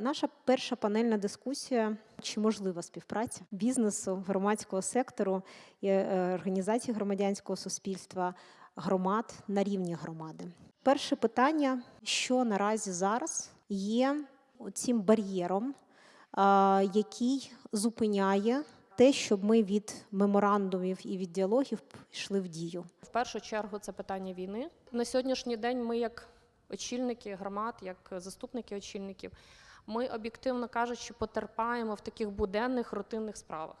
Наша перша панельна дискусія чи можлива співпраця бізнесу, громадського сектору і е, організацій громадянського суспільства, громад на рівні громади. Перше питання: що наразі зараз є цим бар'єром, який зупиняє те, щоб ми від меморандумів і від діалогів йшли в дію. В першу чергу це питання війни. На сьогоднішній день ми, як очільники громад, як заступники очільників, ми об'єктивно кажучи, потерпаємо в таких буденних рутинних справах.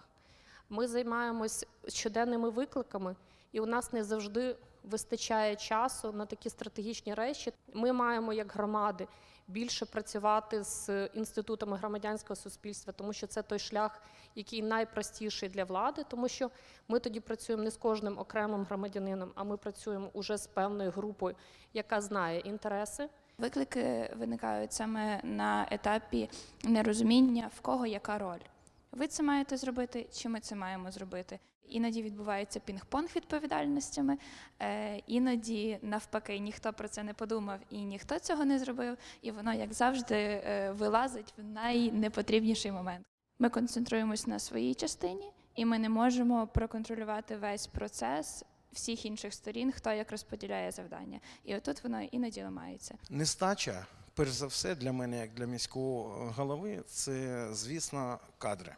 Ми займаємось щоденними викликами, і у нас не завжди вистачає часу на такі стратегічні речі. Ми маємо, як громади, більше працювати з інститутами громадянського суспільства, тому що це той шлях, який найпростіший для влади, тому що ми тоді працюємо не з кожним окремим громадянином, а ми працюємо уже з певною групою, яка знає інтереси. Виклики виникають саме на етапі нерозуміння, в кого яка роль. Ви це маєте зробити, чи ми це маємо зробити. Іноді відбувається пінг-понг відповідальностями, е, іноді навпаки ніхто про це не подумав і ніхто цього не зробив, і воно, як завжди, е, вилазить в найнепотрібніший момент. Ми концентруємось на своїй частині, і ми не можемо проконтролювати весь процес всіх інших сторін, хто як розподіляє завдання. І отут воно іноді ламається. Нестача, перш за все, для мене, як для міського голови, це, звісно, кадри.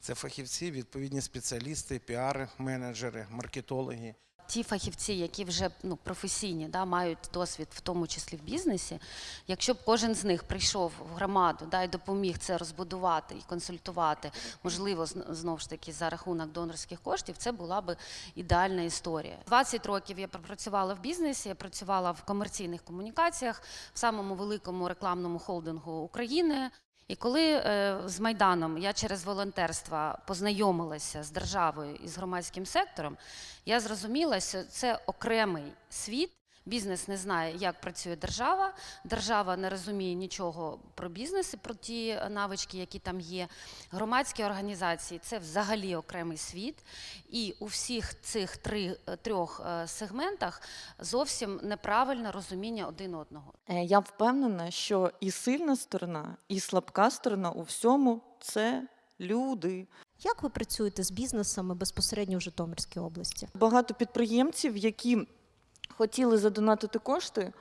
Це фахівці, відповідні спеціалісти, піари, менеджери, маркетологи. Ті фахівці, які вже ну, професійні, да, мають досвід, в тому числі в бізнесі, якщо б кожен з них прийшов в громаду да, і допоміг це розбудувати і консультувати, можливо, зн- знову ж таки за рахунок донорських коштів, це була би ідеальна історія. 20 років я пропрацювала в бізнесі, я працювала в комерційних комунікаціях в самому великому рекламному холдингу України. І коли е, з Майданом я через волонтерство познайомилася з державою і з громадським сектором, я зрозуміла, що це окремий світ. Бізнес не знає, як працює держава. Держава не розуміє нічого про бізнес і про ті навички, які там є. Громадські організації це взагалі окремий світ. І у всіх цих три, трьох е, сегментах зовсім неправильне розуміння один одного. Е, Я впевнена, що і сильна сторона, і слабка сторона у всьому це люди. Як ви працюєте з бізнесами безпосередньо в Житомирській області? Багато підприємців, які хотіли задонатити кошти.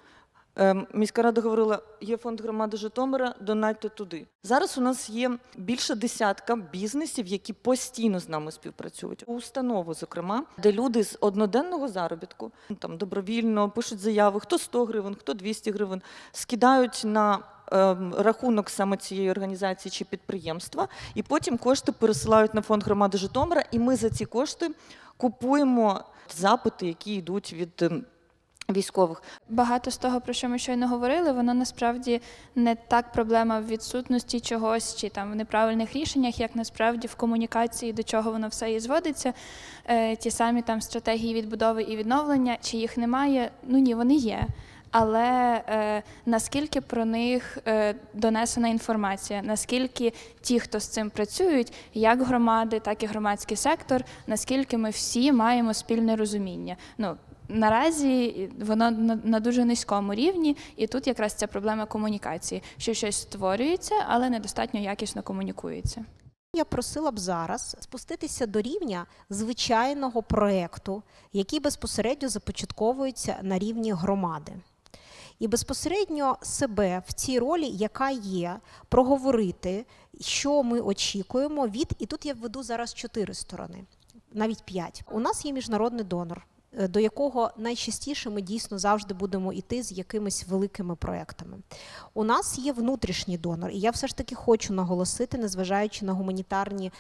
ем, Міська рада говорила, є фонд громади Житомира, донатьте туди. Зараз у нас є більше десятка бізнесів, які постійно з нами співпрацюють. Установи, зокрема, де люди з одноденного заробітку там добровільно пишуть заяви, хто 100 гривень, хто 200 гривень, скидають на ем, рахунок саме цієї організації чи підприємства, і потім кошти пересилають на фонд громади Житомира, і ми за ці кошти купуємо запити, які йдуть від ем, військових. Багато з того, про що ми щойно говорили, воно насправді не так проблема в відсутності чогось чи там в неправильних рішеннях, як насправді в комунікації, до чого воно все і зводиться. Е, ті самі там стратегії відбудови і відновлення, чи їх немає, ну ні, вони є. Але е, наскільки про них е, донесена інформація, наскільки ті, хто з цим працюють, як громади, так і громадський сектор, наскільки ми всі маємо спільне розуміння. Ну наразі воно на, дуже низькому рівні, і тут якраз ця проблема комунікації, що щось створюється, але недостатньо якісно комунікується. Я просила б зараз спуститися до рівня звичайного проекту, який безпосередньо започатковується на рівні громади. І безпосередньо себе в цій ролі, яка є, проговорити, що ми очікуємо від, і тут я введу зараз чотири сторони, навіть п'ять. У нас є міжнародний донор, до якого найчастіше ми дійсно завжди будемо йти з якимись великими проектами. У нас є внутрішній донор, і я все ж таки хочу наголосити, незважаючи на гуманітарні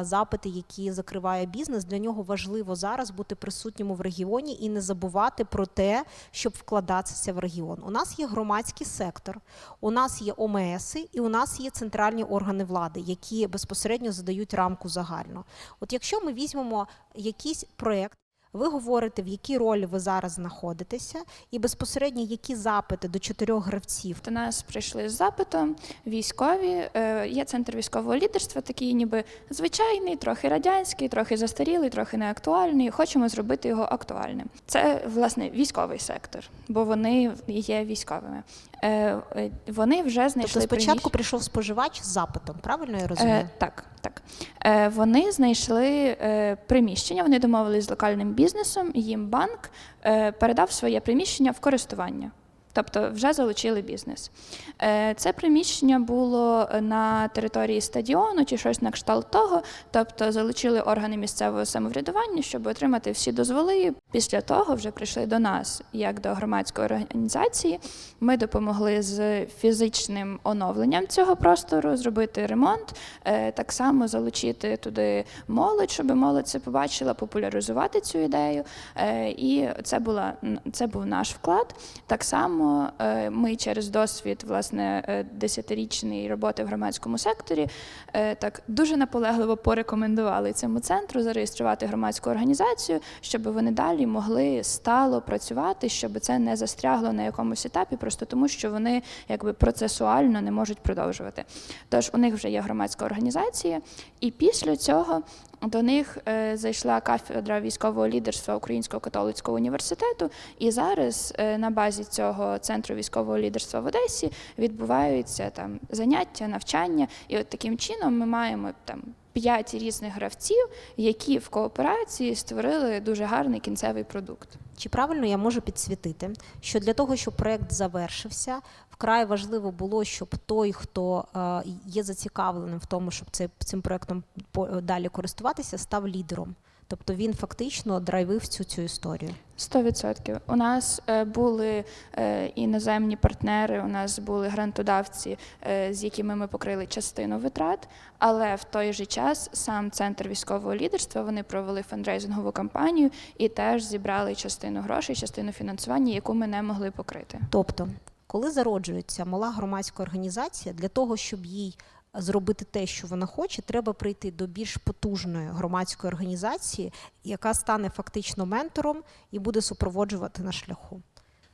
запити, які закриває бізнес, для нього важливо зараз бути присутнім в регіоні і не забувати про те, щоб вкладатися в регіон. У нас є громадський сектор, у нас є ОМСи і у нас є центральні органи влади, які безпосередньо задають рамку загально. От якщо ми візьмемо якийсь проект. Ви говорите, в якій ролі ви зараз знаходитеся, і безпосередньо які запити до чотирьох гравців До нас прийшли з запитом військові. Е, Є центр військового лідерства, такий ніби звичайний, трохи радянський, трохи застарілий, трохи неактуальний. Хочемо зробити його актуальним. Це власне військовий сектор, бо вони є військовими. Е, е, Вони вже знайшли Тобто спочатку приміщення. прийшов споживач з запитом, правильно я розумію? Е, так, так. Е, вони знайшли е, приміщення, вони домовились з локальним бізнесом, їм банк е, передав своє приміщення в користування. Тобто вже залучили бізнес. Е, Це приміщення було на території стадіону чи щось на кшталт того. Тобто залучили органи місцевого самоврядування, щоб отримати всі дозволи. Після того вже прийшли до нас, як до громадської організації. Ми допомогли з фізичним оновленням цього простору, зробити ремонт, е, так само залучити туди молодь, щоб молодь це побачила, популяризувати цю ідею. Е, І це була це був наш вклад. Так само е, ми через досвід власне е, десятирічної роботи в громадському секторі е, так дуже наполегливо порекомендували цьому центру зареєструвати громадську організацію, щоб вони далі могли стало працювати, щоб це не застрягло на якомусь етапі, просто тому що вони якби процесуально не можуть продовжувати. Тож у них вже є громадська організація, і після цього до них зайшла кафедра військового лідерства Українського католицького університету, і зараз на базі цього центру військового лідерства в Одесі відбуваються там заняття, навчання. І от таким чином ми маємо там п'ять різних гравців, які в кооперації створили дуже гарний кінцевий продукт. Чи правильно я можу підсвітити, що для того, щоб проект завершився, вкрай важливо було, щоб той, хто е, є зацікавленим в тому, щоб цей, цим проектом по- далі користуватися, став лідером. Тобто він фактично драйвив цю цю історію. Сто відсотків. У нас е, були е, іноземні партнери, у нас були грантодавці, е, з якими ми покрили частину витрат. Але в той же час сам центр військового лідерства вони провели фандрейзингову кампанію і теж зібрали частину грошей, частину фінансування, яку ми не могли покрити. Тобто, коли зароджується мала громадська організація, для того, щоб їй зробити те, що вона хоче, треба прийти до більш потужної громадської організації, яка стане фактично ментором і буде супроводжувати на шляху.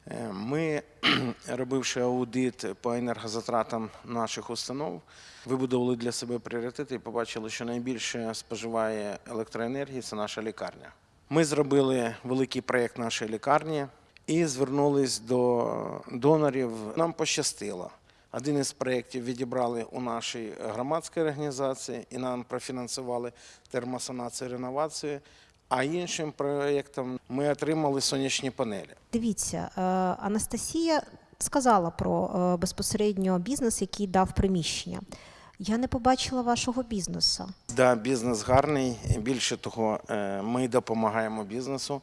Е, Ми, робивши аудит по енергозатратам наших установ, вибудували для себе пріоритети і побачили, що найбільше споживає електроенергії це наша лікарня. Ми зробили великий проєкт нашої лікарні і звернулись до донорів. Нам пощастило. Один із проєктів відібрали у нашій громадській організації і нам профінансували термосанацію реновацію. А іншим проєктом ми отримали сонячні панелі. Дивіться, е, Анастасія сказала про е, безпосередньо бізнес, який дав приміщення. Я не побачила вашого бізнесу. Да, бізнес гарний. Більше того, е, ми допомагаємо бізнесу.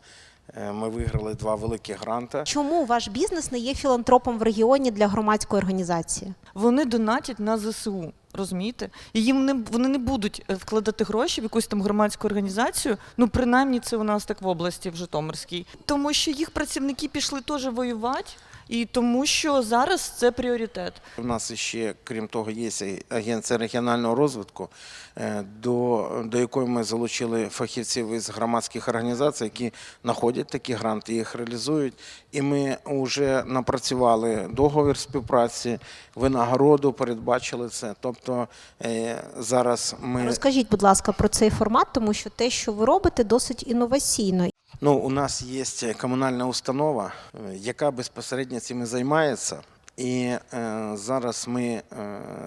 Е, Ми виграли два великі гранти. Чому ваш бізнес не є філантропом в регіоні для громадської організації? Вони донатять на ЗСУ. Розумієте? І їм не вони не будуть е, вкладати гроші в якусь там громадську організацію. Ну, принаймні, це у нас так в області, в Житомирській. Тому що їх працівники пішли теж воювати, і тому що зараз це пріоритет. У нас ще, крім того, є агенція регіонального розвитку, е, до, до якої ми залучили фахівців із громадських організацій, які знаходять такі гранти, їх реалізують. І ми вже напрацювали договір співпраці, винагороду, передбачили це. Тобто е, зараз ми Розкажіть, будь ласка, про цей формат, тому що те, що ви робите, досить інноваційно. Ну, у нас є комунальна установа, е, яка безпосередньо цим і займається. І е, зараз ми е,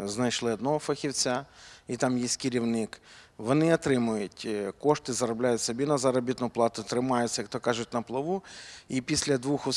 знайшли одного фахівця, і там є керівник. Вони отримують е, кошти, заробляють собі на заробітну плату, тримаються, як то кажуть, на плаву. І після двох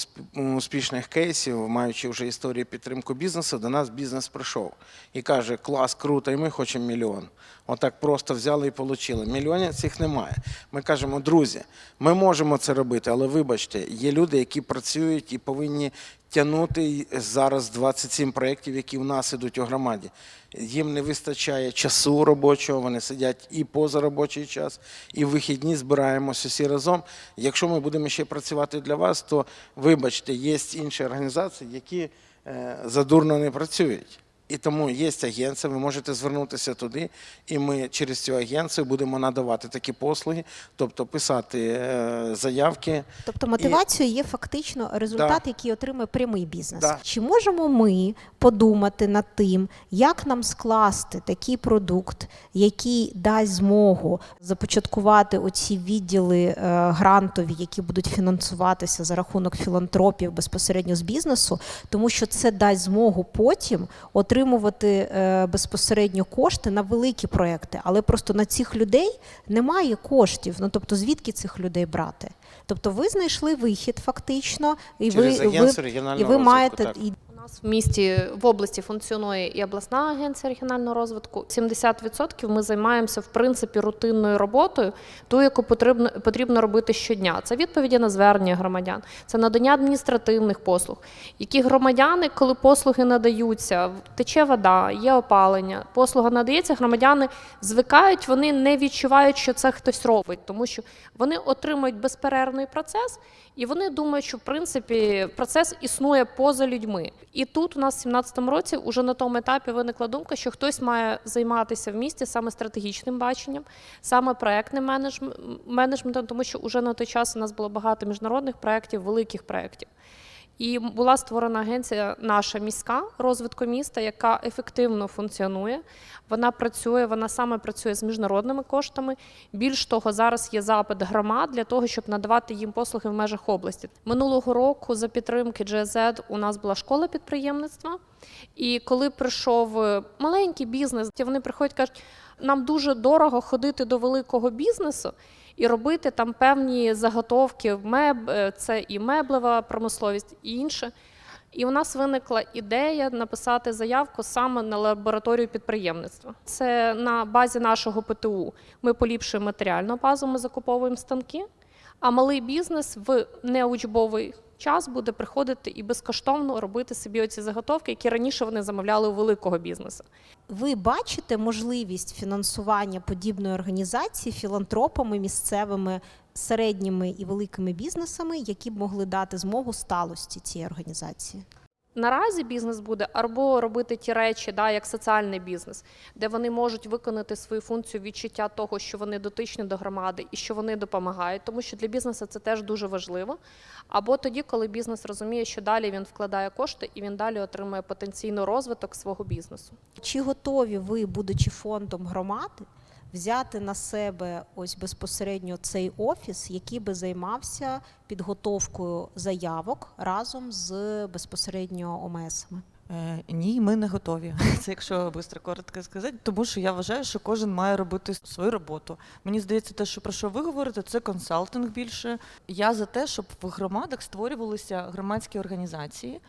успішних кейсів, маючи вже історію підтримку бізнесу, до нас бізнес прийшов і каже: клас, круто, і ми хочемо мільйон. Отак просто взяли і отримали. Мільйонів цих немає. Ми кажемо, друзі, ми можемо це робити, але вибачте, є люди, які працюють і повинні тягнути зараз 27 проєктів, які в нас ідуть у громаді. Їм не вистачає часу робочого, вони сидять і поза робочий час, і в вихідні збираємося всі разом. Якщо ми будемо ще працювати для вас, то вибачте, є інші організації, які е, задурно не працюють. І тому є агенція, ви можете звернутися туди, і ми через цю агенцію будемо надавати такі послуги, тобто писати е, заявки. Тобто мотивацією є фактично результат, який отримує прямий бізнес. Да. Чи можемо ми подумати над тим, як нам скласти такий продукт, який дасть змогу започаткувати оці відділи е, грантові, які будуть фінансуватися за рахунок філантропів безпосередньо з бізнесу, тому що це дасть змогу потім отримувати е, безпосередньо кошти на великі проекти, але просто на цих людей немає коштів. Ну тобто, звідки цих людей брати? Тобто, ви знайшли вихід фактично, і Через ви, ви, і ви маєте так. Нас в місті в області функціонує і обласна агенція регіонального розвитку. 70% ми займаємося в принципі рутинною роботою, ту, яку потрібно потрібно робити щодня. Це відповіді на звернення громадян, це надання адміністративних послуг. Які громадяни, коли послуги надаються, тече вода, є опалення, послуга надається, громадяни звикають, вони не відчувають, що це хтось робить, тому що вони отримують безперервний процес. І вони думають, що в принципі процес існує поза людьми. І тут у нас в 2017 році вже на тому етапі виникла думка, що хтось має займатися в місті саме стратегічним баченням, саме проектним менеджм- менеджментом, тому що уже на той час у нас було багато міжнародних проєктів, великих проєктів. І була створена агенція наша міська розвитку міста, яка ефективно функціонує. Вона працює, вона саме працює з міжнародними коштами. Більш того, зараз є запит громад для того, щоб надавати їм послуги в межах області. Минулого року за підтримки GZ у нас була школа підприємництва. І коли прийшов е, маленький бізнес, вони приходять кажуть, нам дуже дорого ходити до великого бізнесу і робити там певні заготовки меб, е, це і меблева промисловість, і інше. І у нас виникла ідея написати заявку саме на лабораторію підприємництва. Це на базі нашого ПТУ. Ми поліпшуємо матеріальну базу, ми закуповуємо станки, а малий бізнес в неучбовий час буде приходити і безкоштовно робити собі оці заготовки, які раніше вони замовляли у великого бізнесу. ви бачите можливість фінансування подібної організації філантропами місцевими середніми і великими бізнесами, які б могли дати змогу сталості цієї організації? Наразі бізнес буде або робити ті речі, да, як соціальний бізнес, де вони можуть виконати свою функцію відчуття того, що вони дотичні до громади і що вони допомагають, тому що для бізнесу це теж дуже важливо. Або тоді, коли бізнес розуміє, що далі він вкладає кошти і він далі отримує потенційний розвиток свого бізнесу. Чи готові ви, будучи фондом громади, взяти на себе ось безпосередньо цей офіс, який би займався підготовкою заявок разом з безпосередньо ОМСами? Е, ні, ми не готові. Це якщо швидко коротко сказати, тому що я вважаю, що кожен має робити свою роботу. Мені здається, те, що про що ви говорите, це консалтинг більше. Я за те, щоб в громадах створювалися громадські організації.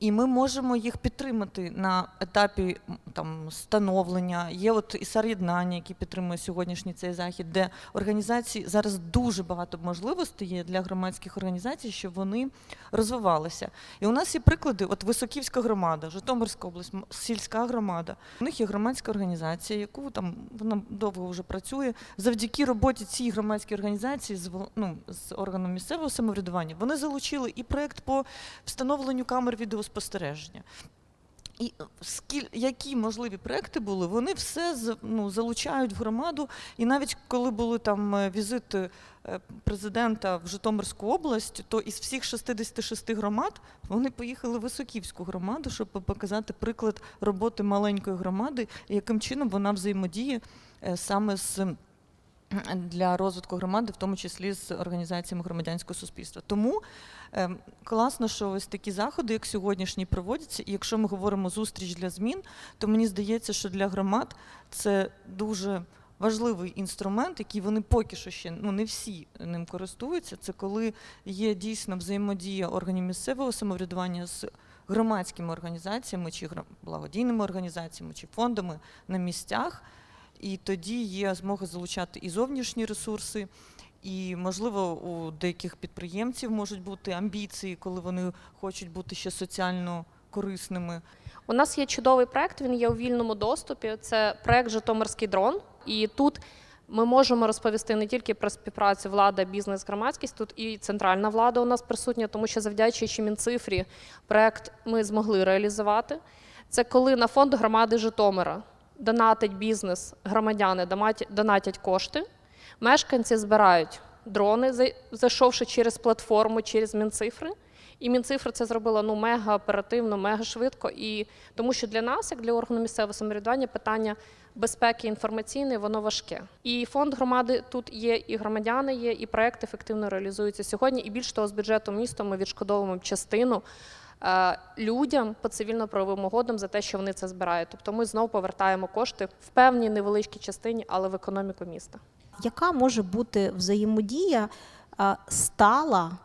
І ми можемо їх підтримати на етапі там становлення. Є от ІСАР єднання, який підтримує сьогоднішній цей захід, де організації зараз дуже багато можливостей є для громадських організацій, щоб вони розвивалися. І у нас є приклади: от Високівська громада, Житомирська область, сільська громада. У них є громадська організація, яку там вона довго вже працює. Завдяки роботі цієї громадської організації з ну, з органом місцевого самоврядування вони залучили і проект по встановленню камер відеоспостереження. І е, скіль, які можливі проекти були, вони все ну, залучають в громаду. І навіть коли були там е, візити е, президента в Житомирську область, то із всіх 66 громад вони поїхали в Високівську громаду, щоб показати приклад роботи маленької громади, і яким чином вона взаємодіє е, саме з для розвитку громади, в тому числі з організаціями громадянського суспільства. Тому ем, класно, що ось такі заходи, як сьогоднішні, проводяться. І якщо ми говоримо зустріч для змін, то мені здається, що для громад це дуже важливий інструмент, який вони поки що ще ну не всі ним користуються. Це коли є дійсно взаємодія органів місцевого самоврядування з громадськими організаціями, чи благодійними організаціями, чи фондами на місцях. І тоді є змога залучати і зовнішні ресурси, і, можливо, у деяких підприємців можуть бути амбіції, коли вони хочуть бути ще соціально корисними. У нас є чудовий проект, він є у вільному доступі. Це проект Житомирський дрон. І тут ми можемо розповісти не тільки про співпрацю влада, бізнес, громадськість, тут і центральна влада у нас присутня, тому що завдячуючи Мінцифрі, проект ми змогли реалізувати. Це коли на фонд громади Житомира донатить бізнес, громадяни донатять кошти, мешканці збирають дрони, зай- зайшовши через платформу, через Мінцифри. І Мінцифри це зробила ну мега оперативно, мега швидко. І тому що для нас, як для органу місцевого самоврядування, питання безпеки інформаційної воно важке. І фонд громади тут є, і громадяни є, і проект ефективно реалізується сьогодні. І більш того, з бюджету міста ми відшкодовуємо частину людям по цивільно-правовим угодам за те, що вони це збирають. Тобто ми знову повертаємо кошти в певній невеличкій частині, але в економіку міста. Яка може бути взаємодія е, стала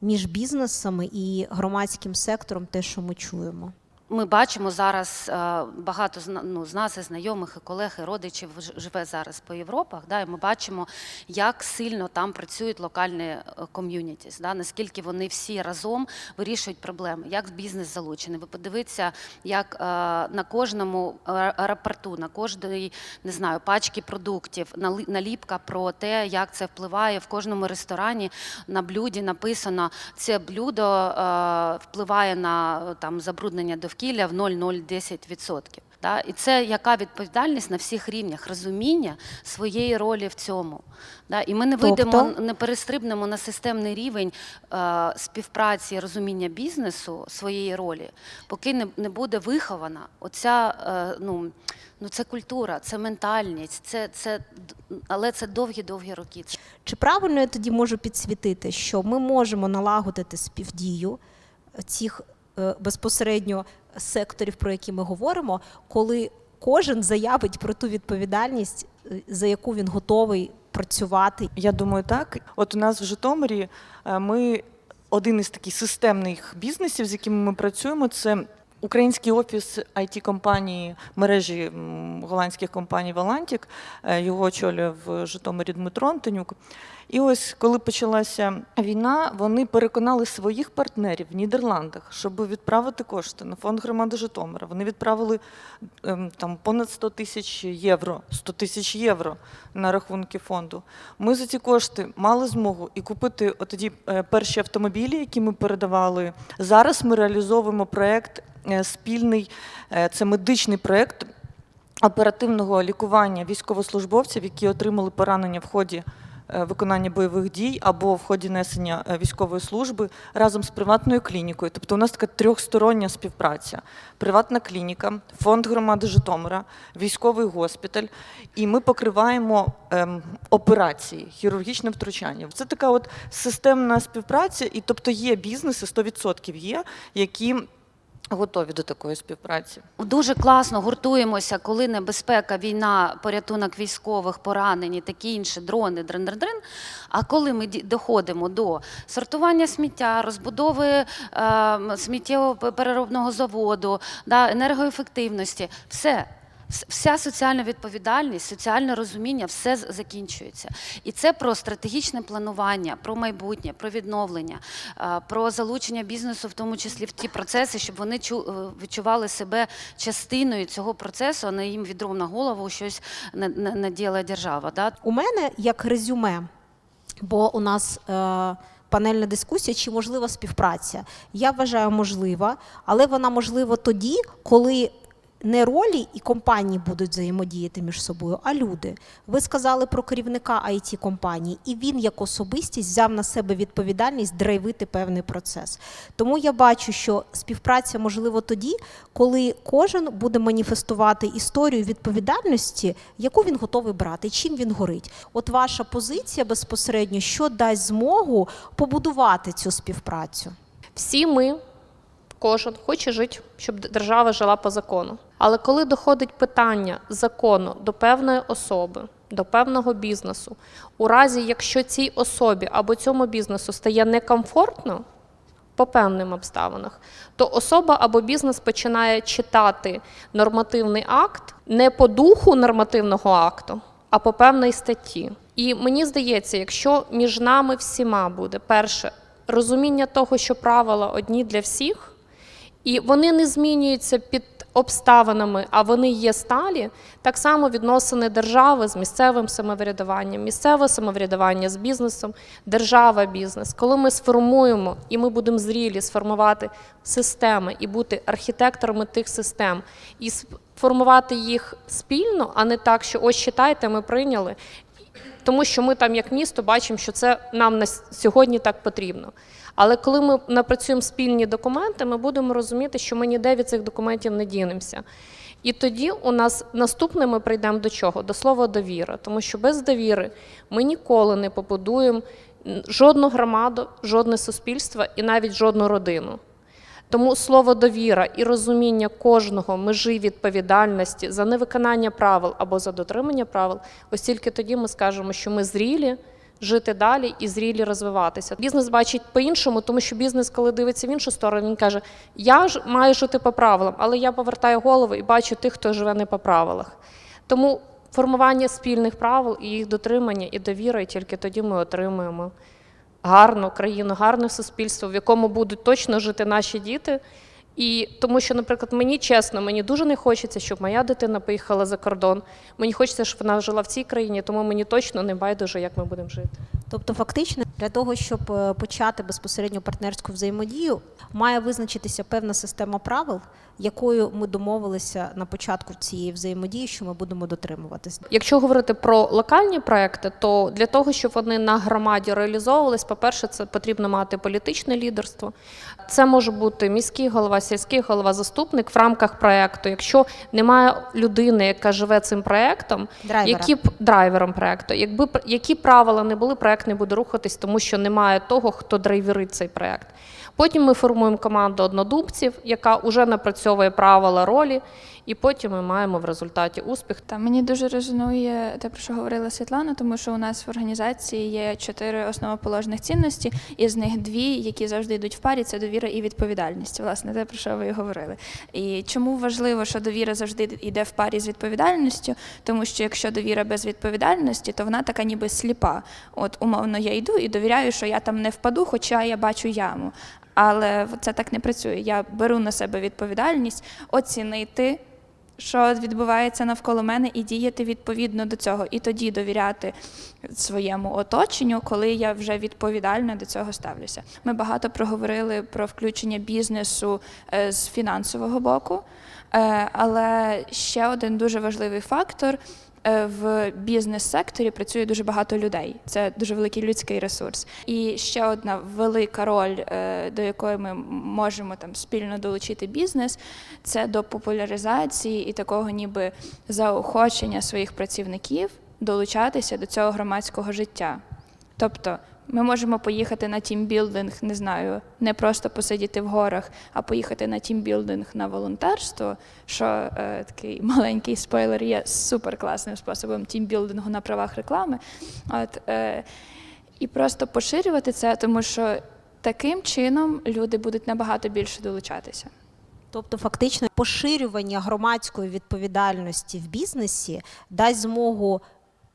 між бізнесами і громадським сектором, те, що ми чуємо? Ми бачимо зараз е, багато ну, з нас і знайомих, і колег, і родичів живе зараз по Європах. Да, і ми бачимо, як сильно там працюють локальні ком'юнітіс, да, наскільки вони всі разом вирішують проблеми, як бізнес залучений. Ви подивіться, як е, на кожному аеропорту, на кожній не знаю, пачці продуктів, наліпка про те, як це впливає в кожному ресторані. На блюді написано, це блюдо е, впливає на е, там забруднення довкілля в 0,010%. Да? І це яка відповідальність на всіх рівнях, розуміння своєї ролі в цьому. Да? І ми не вийдемо, Тобто? не перестрибнемо на системний рівень е, співпраці розуміння бізнесу своєї ролі, поки не, не буде вихована оця, е, ну, ну це культура, це ментальність, це, це, але це довгі-довгі роки. Чи правильно я тоді можу підсвітити, що ми можемо налагодити співдію цих е, безпосередньо секторів, про які ми говоримо, коли кожен заявить про ту відповідальність, е, за яку він готовий працювати? Я думаю, так. От у нас в Житомирі е, ми один із таких системних бізнесів, з якими ми працюємо, це. Український офіс it компанії мережі голландських компаній Валантік його очолює в Житомирі Дмитро Антонюк. І ось коли почалася війна, вони переконали своїх партнерів в Нідерландах, щоб відправити кошти на фонд громади Житомира. Вони відправили ем, там понад 100 тисяч євро, 100 тисяч євро на рахунки фонду. Ми за ці кошти мали змогу і купити тоді перші автомобілі, які ми передавали. Зараз ми реалізовуємо проект е, спільний, е, це медичний проект оперативного лікування військовослужбовців, які отримали поранення в ході е, виконання бойових дій або в ході несення е, військової служби разом з приватною клінікою. Тобто у нас така трьохстороння співпраця: приватна клініка, фонд громади Житомира, військовий госпіталь. І ми покриваємо ем, операції, хірургічне втручання. Це така от системна співпраця, і тобто є бізнеси, 100% є, які готові до такої співпраці. Дуже класно гуртуємося, коли небезпека, війна, порятунок військових, поранені, такі інші дрони, дрин-дрин-дрин. А коли ми доходимо до сортування сміття, розбудови е, сміттєво-переробного заводу, да, енергоефективності, все. Вс- Вся соціальна відповідальність, соціальне розуміння, все закінчується. І це про стратегічне планування, про майбутнє, про відновлення, е, про залучення бізнесу, в тому числі в ті процеси, щоб вони е, відчували себе частиною цього процесу, а не їм відром на голову щось на- на- наділа держава. Да? У мене як резюме, бо у нас е, панельна дискусія, чи можлива співпраця. Я вважаю, можлива, але вона можлива тоді, коли не ролі і компанії будуть взаємодіяти між собою, а люди. Ви сказали про керівника it компанії, і він як особистість взяв на себе відповідальність драйвити певний процес. Тому я бачу, що співпраця можливо тоді, коли кожен буде маніфестувати історію відповідальності, яку він готовий брати, чим він горить. От ваша позиція безпосередньо, що дасть змогу побудувати цю співпрацю? Всі ми, кожен хоче жити, щоб держава жила по закону. Але коли доходить питання закону до певної особи, до певного бізнесу, у разі, якщо цій особі або цьому бізнесу стає некомфортно по певним обставинах, то особа або бізнес починає читати нормативний акт не по духу нормативного акту, а по певній статті. І мені здається, якщо між нами всіма буде перше розуміння того, що правила одні для всіх, і вони не змінюються під обставинами, а вони є сталі, так само відносини держави з місцевим самоврядуванням, місцеве самоврядування з бізнесом, держава, бізнес. Коли ми сформуємо і ми будемо зрілі сформувати системи і бути архітекторами тих систем, і сформувати їх спільно, а не так, що ось читайте, ми прийняли. Тому що ми там, як місто, бачимо, що це нам на сьогодні так потрібно. Але коли ми напрацюємо спільні документи, ми будемо розуміти, що ми ніде від цих документів не дінемося. І тоді у нас наступне ми прийдемо до чого? До слова довіра. Тому що без довіри ми ніколи не побудуємо жодну громаду, жодне суспільство і навіть жодну родину. Тому слово довіра і розуміння кожного межі відповідальності за невиконання правил або за дотримання правил, ось тільки тоді ми скажемо, що ми зрілі жити далі і зрілі розвиватися. Бізнес бачить по-іншому, тому що бізнес, коли дивиться в іншу сторону, він каже: Я ж маю жити по правилам, але я повертаю голову і бачу тих, хто живе не по правилах. Тому формування спільних правил і їх дотримання і довіра, і тільки тоді ми отримуємо гарну країну, гарне суспільство, в якому будуть точно жити наші діти. І тому що, наприклад, мені чесно, мені дуже не хочеться, щоб моя дитина поїхала за кордон. Мені хочеться, щоб вона жила в цій країні, тому мені точно не байдуже, як ми будемо жити. Тобто, фактично, для того, щоб е, почати безпосередньо партнерську взаємодію, має визначитися певна система правил, якою ми домовилися на початку цієї взаємодії, що ми будемо дотримуватись. Якщо говорити про локальні проекти, то для того, щоб вони на громаді реалізовувались, по-перше, це потрібно мати політичне лідерство. Це може бути міський голова, сільський голова, заступник в рамках проекту. Якщо немає людини, яка живе цим проектом, Драйвера. які б драйвером проекту, якби які правила не були, проект не буде рухатись, тому що немає того, хто драйверить цей проект. Потім ми формуємо команду однодумців, яка вже напрацьовує правила ролі, і потім ми маємо в результаті успіх. Та мені дуже резонує те, про що говорила Світлана, тому що у нас в організації є чотири основоположних цінності, із них дві, які завжди йдуть в парі, це довіра і відповідальність. Власне, те, про що ви і говорили. І чому важливо, що довіра завжди йде в парі з відповідальністю? Тому що якщо довіра без відповідальності, то вона така ніби сліпа. От умовно я йду і довіряю, що я там не впаду, хоча я бачу яму. Але це так не працює. Я беру на себе відповідальність оцінити що відбувається навколо мене, і діяти відповідно до цього, і тоді довіряти своєму оточенню, коли я вже відповідально до цього ставлюся. Ми багато проговорили про включення бізнесу е, з фінансового боку, е, але ще один дуже важливий фактор. Е, В бізнес-секторі працює дуже багато людей. Це дуже великий людський ресурс. І ще одна велика роль, е, до якої ми можемо там спільно долучити бізнес, це до популяризації і такого ніби заохочення своїх працівників долучатися до цього громадського життя. Тобто ми можемо поїхати на тімбілдинг, не знаю, не просто посидіти в горах, а поїхати на тімбілдинг на волонтерство, що е, такий маленький спойлер є суперкласним способом тімбілдингу на правах реклами. От, е, і просто поширювати це, тому що таким чином люди будуть набагато більше долучатися. Тобто, фактично, поширювання громадської відповідальності в бізнесі дасть змогу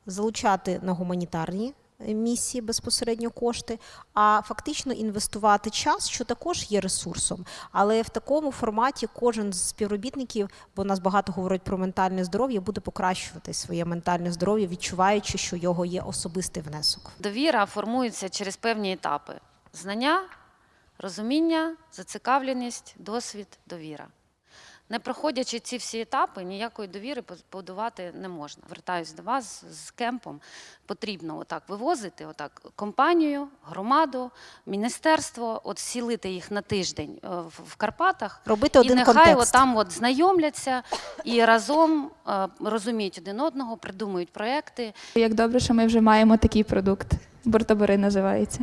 залучати на гуманітарні місії безпосередньо кошти, а фактично інвестувати час, що також є ресурсом. Але в такому форматі кожен з співробітників, бо нас багато говорять про ментальне здоров'я, буде покращувати своє ментальне здоров'я, відчуваючи, що його є особистий внесок. Довіра формується через певні етапи: знання, розуміння, зацікавленість, досвід, довіра. Не проходячи ці всі етапи, ніякої довіри побудувати не можна. Вертаюсь до вас з кемпом. Потрібно отак вивозити отак компанію, громаду, міністерство, от сілити їх на тиждень е, в- Карпатах. Робити і один нехай контекст. там от знайомляться і разом е, розуміють один одного, придумують проекти. Як добре, що ми вже маємо такий продукт. Бортобери називається.